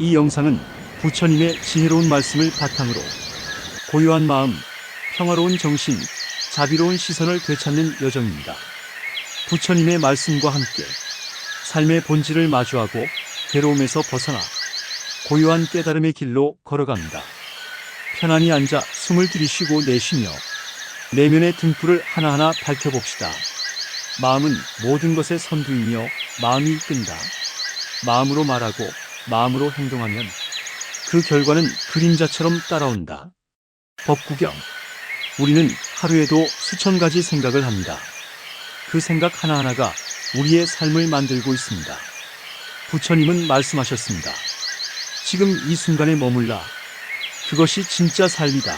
이 영상은 부처님의 지혜로운 말씀을 바탕으로 고요한 마음, 평화로운 정신, 자비로운 시선을 되찾는 여정입니다. 부처님의 말씀과 함께 삶의 본질을 마주하고 괴로움에서 벗어나 고요한 깨달음의 길로 걸어갑니다. 편안히 앉아 숨을 들이쉬고 내쉬며 내면의 등불을 하나하나 밝혀봅시다. 마음은 모든 것의 선두이며 마음이 이끈다. 마음으로 말하고 마음으로 행동하면 그 결과는 그림자처럼 따라온다. 법구경. 우리는 하루에도 수천 가지 생각을 합니다. 그 생각 하나하나가 우리의 삶을 만들고 있습니다. 부처님은 말씀하셨습니다. 지금 이 순간에 머물라. 그것이 진짜 삶이다.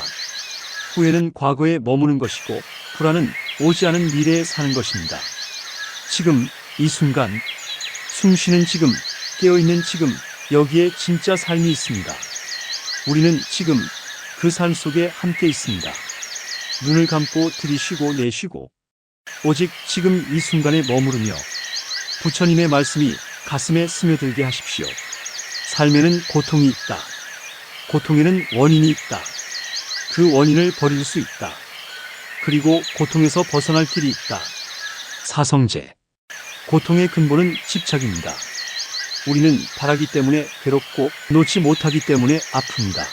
후회는 과거에 머무는 것이고, 불안은 오지 않은 미래에 사는 것입니다. 지금, 이 순간, 숨 쉬는 지금, 깨어있는 지금, 여기에 진짜 삶이 있습니다. 우리는 지금 그 삶 속에 함께 있습니다. 눈을 감고 들이쉬고 내쉬고, 오직 지금 이 순간에 머무르며, 부처님의 말씀이 가슴에 스며들게 하십시오. 삶에는 고통이 있다. 고통에는 원인이 있다. 그 원인을 버릴 수 있다. 그리고 고통에서 벗어날 길이 있다. 사성제. 고통의 근본은 집착입니다. 우리는 바라기 때문에 괴롭고 놓지 못하기 때문에 아픕니다.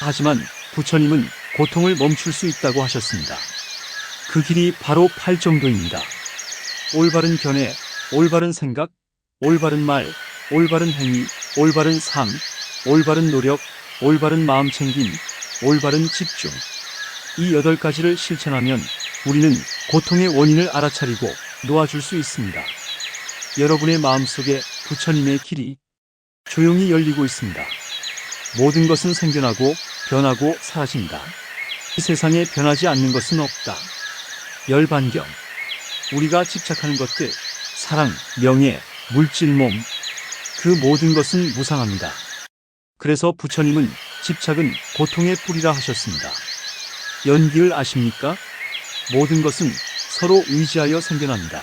하지만 부처님은 고통을 멈출 수 있다고 하셨습니다. 그 길이 바로 팔정도입니다. 올바른 견해, 올바른 생각, 올바른 말, 올바른 행위, 올바른 삶, 올바른 노력, 올바른 마음 챙김, 올바른 집중. 이 여덟 가지를 실천하면 우리는 고통의 원인을 알아차리고 놓아줄 수 있습니다. 여러분의 마음속에 부처님의 길이 조용히 열리고 있습니다. 모든 것은 생겨나고 변하고 사라진다. 이 세상에 변하지 않는 것은 없다. 열반경. 우리가 집착하는 것들, 사랑, 명예, 물질, 몸, 그 모든 것은 무상합니다. 그래서 부처님은 집착은 고통의 뿌리라 하셨습니다. 연기를 아십니까? 모든 것은 서로 의지하여 생겨납니다.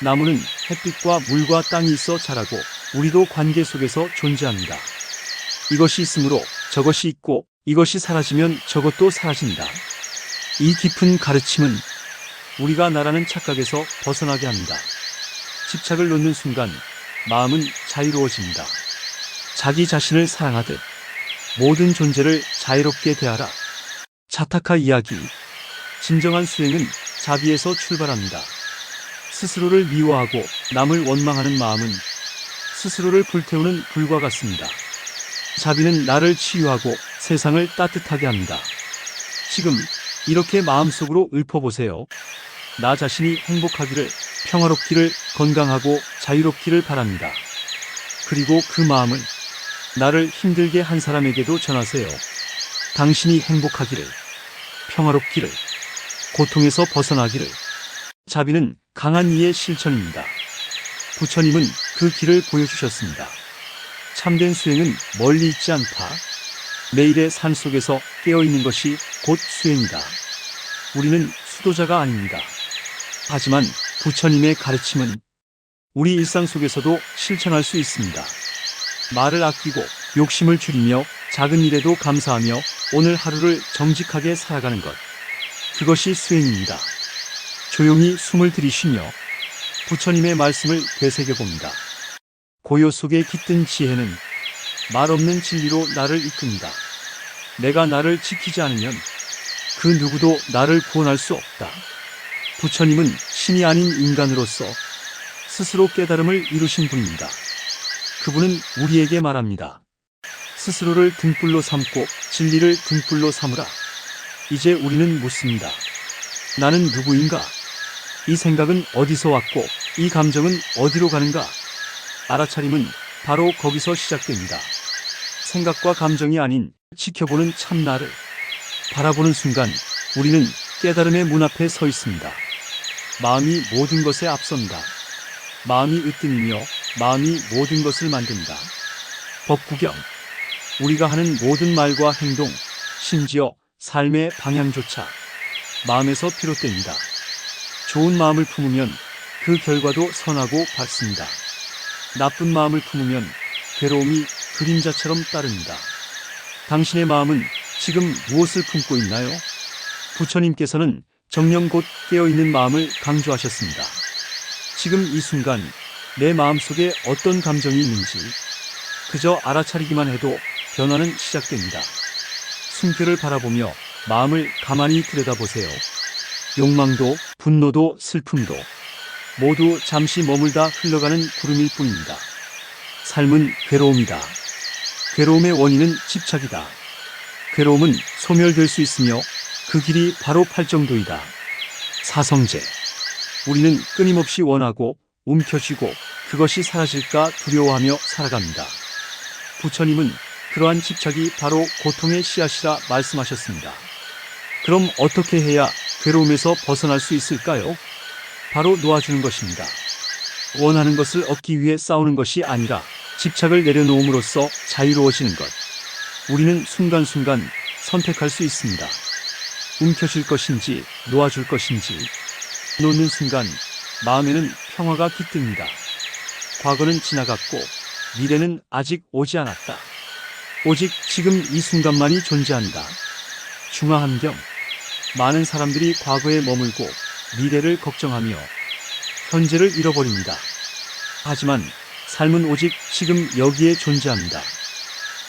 나무는 햇빛과 물과 땅이 있어 자라고 우리도 관계 속에서 존재합니다. 이것이 있으므로 저것이 있고 이것이 사라지면 저것도 사라진다. 이 깊은 가르침은 우리가 나라는 착각에서 벗어나게 합니다. 집착을 놓는 순간 마음은 자유로워집니다. 자기 자신을 사랑하듯 모든 존재를 자유롭게 대하라. 차타카 이야기. 진정한 수행은 자비에서 출발합니다. 스스로를 미워하고 남을 원망하는 마음은 스스로를 불태우는 불과 같습니다. 자비는 나를 치유하고 세상을 따뜻하게 합니다. 지금 이렇게 마음속으로 읊어보세요. 나 자신이 행복하기를, 평화롭기를, 건강하고 자유롭기를 바랍니다. 그리고 그 마음을 나를 힘들게 한 사람에게도 전하세요. 당신이 행복하기를, 평화롭기를, 고통에서 벗어나기를. 자비는 강한 이의 실천입니다. 부처님은 그 길을 보여주셨습니다. 참된 수행은 멀리 있지 않다. 매일의 산 속에서 깨어있는 것이 곧 수행이다. 우리는 수도자가 아닙니다. 하지만 부처님의 가르침은 우리 일상 속에서도 실천할 수 있습니다. 말을 아끼고 욕심을 줄이며 작은 일에도 감사하며 오늘 하루를 정직하게 살아가는 것. 그것이 수행입니다. 조용히 숨을 들이쉬며 부처님의 말씀을 되새겨 봅니다. 고요 속에 깃든 지혜는 말 없는 진리로 나를 이끕니다. 내가 나를 지키지 않으면 그 누구도 나를 구원할 수 없다. 부처님은 신이 아닌 인간으로서 스스로 깨달음을 이루신 분입니다. 그분은 우리에게 말합니다. 스스로를 등불로 삼고 진리를 등불로 삼으라. 이제 우리는 묻습니다. 나는 누구인가? 이 생각은 어디서 왔고 이 감정은 어디로 가는가? 알아차림은 바로 거기서 시작됩니다. 생각과 감정이 아닌 지켜보는 참나를 바라보는 순간 우리는 깨달음의 문 앞에 서 있습니다. 마음이 모든 것에 앞선다. 마음이 으뜸이며 마음이 모든 것을 만든다. 법구경. 우리가 하는 모든 말과 행동, 심지어 삶의 방향조차 마음에서 비롯됩니다. 좋은 마음을 품으면 그 결과도 선하고 밝습니다. 나쁜 마음을 품으면 괴로움이 그림자처럼 따릅니다. 당신의 마음은 지금 무엇을 품고 있나요? 부처님께서는 정령 곧 깨어있는 마음을 강조하셨습니다. 지금 이 순간 내 마음 속에 어떤 감정이 있는지 그저 알아차리기만 해도 변화는 시작됩니다. 숨결을 바라보며 마음을 가만히 들여다보세요. 욕망도 분노도 슬픔도 모두 잠시 머물다 흘러가는 구름일 뿐입니다. 삶은 괴로움이다. 괴로움의 원인은 집착이다. 괴로움은 소멸될 수 있으며 그 길이 바로 팔정도이다. 사성제. 우리는 끊임없이 원하고 움켜쥐고 그것이 사라질까 두려워하며 살아갑니다. 부처님은 그러한 집착이 바로 고통의 씨앗이라 말씀하셨습니다. 그럼 어떻게 해야 괴로움에서 벗어날 수 있을까요? 바로 놓아주는 것입니다. 원하는 것을 얻기 위해 싸우는 것이 아니라 집착을 내려놓음으로써 자유로워지는 것. 우리는 순간순간 선택할 수 있습니다. 움켜쥘 것인지 놓아줄 것인지 놓는 순간 마음에는 평화가 깃듭니다. 과거는 지나갔고 미래는 아직 오지 않았다. 오직 지금 이 순간만이 존재한다. 중화함경 많은 사람들이 과거에 머물고 미래를 걱정하며 현재를 잃어버립니다. 하지만 삶은 오직 지금 여기에 존재합니다.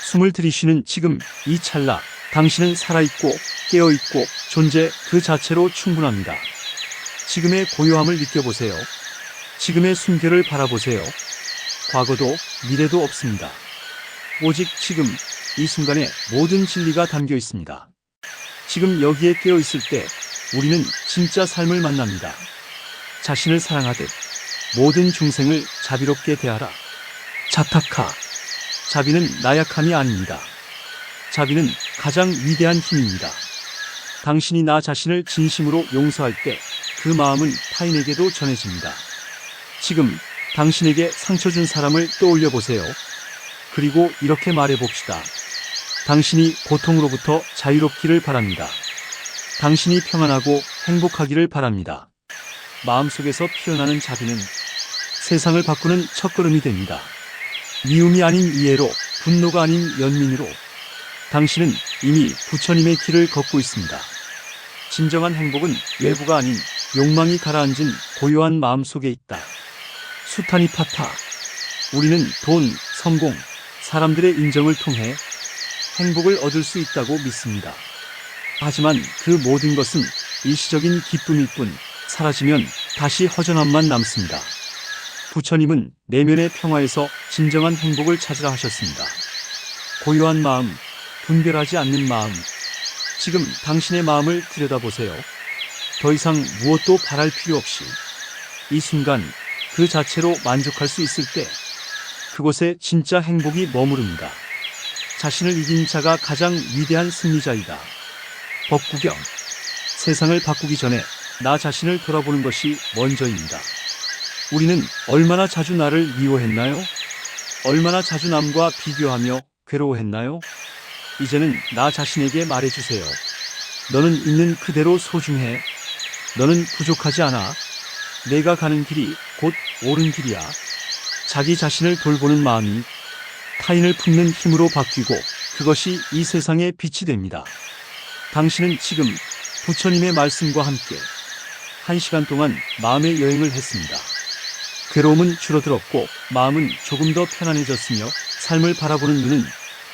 숨을 들이쉬는 지금 이 찰나 당신은 살아있고 깨어있고 존재 그 자체로 충분합니다. 지금의 고요함을 느껴보세요. 지금의 숨결을 바라보세요. 과거도 미래도 없습니다. 오직 지금 이 순간에 모든 진리가 담겨 있습니다. 지금 여기에 깨어 있을 때 우리는 진짜 삶을 만납니다. 자신을 사랑하듯 모든 중생을 자비롭게 대하라. 자타카. 자비는 나약함이 아닙니다. 자비는 가장 위대한 힘입니다. 당신이 나 자신을 진심으로 용서할 때 그 마음은 타인에게도 전해집니다. 지금 당신에게 상처 준 사람을 떠올려 보세요. 그리고 이렇게 말해 봅시다. 당신이 고통으로부터 자유롭기를 바랍니다. 당신이 평안하고 행복하기를 바랍니다. 마음속에서 피어나는 자비는 세상을 바꾸는 첫걸음이 됩니다. 미움이 아닌 이해로, 분노가 아닌 연민으로 당신은 이미 부처님의 길을 걷고 있습니다. 진정한 행복은 외부가 아닌 욕망이 가라앉은 고요한 마음 속에 있다. 수타니 파타. 우리는 돈, 성공, 사람들의 인정을 통해 행복을 얻을 수 있다고 믿습니다. 하지만 그 모든 것은 일시적인 기쁨일 뿐 사라지면 다시 허전함만 남습니다. 부처님은 내면의 평화에서 진정한 행복을 찾으라 하셨습니다. 고요한 마음, 분별하지 않는 마음. 지금 당신의 마음을 들여다보세요. 더 이상 무엇도 바랄 필요 없이 이 순간 그 자체로 만족할 수 있을 때 그곳에 진짜 행복이 머무릅니다. 자신을 이긴 자가 가장 위대한 승리자이다. 법구경. 세상을 바꾸기 전에 나 자신을 돌아보는 것이 먼저입니다. 우리는 얼마나 자주 나를 미워했나요? 얼마나 자주 남과 비교하며 괴로워했나요? 이제는 나 자신에게 말해주세요. 너는 있는 그대로 소중해. 너는 부족하지 않아. 내가 가는 길이 곧 옳은 길이야. 자기 자신을 돌보는 마음이 타인을 품는 힘으로 바뀌고 그것이 이 세상의 빛이 됩니다. 당신은 지금 부처님의 말씀과 함께 한 시간 동안 마음의 여행을 했습니다. 괴로움은 줄어들었고 마음은 조금 더 편안해졌으며 삶을 바라보는 눈은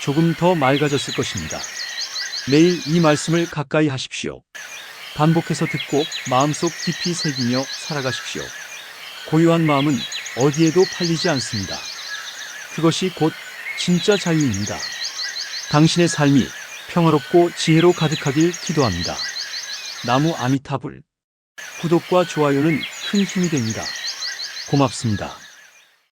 조금 더 맑아졌을 것입니다. 매일 이 말씀을 가까이 하십시오. 반복해서 듣고 마음속 깊이 새기며 살아가십시오. 고요한 마음은 어디에도 팔리지 않습니다. 그것이 곧 진짜 자유입니다. 당신의 삶이 평화롭고 지혜로 가득하길 기도합니다. 나무 아미타불. 구독과 좋아요는 큰 힘이 됩니다. 고맙습니다.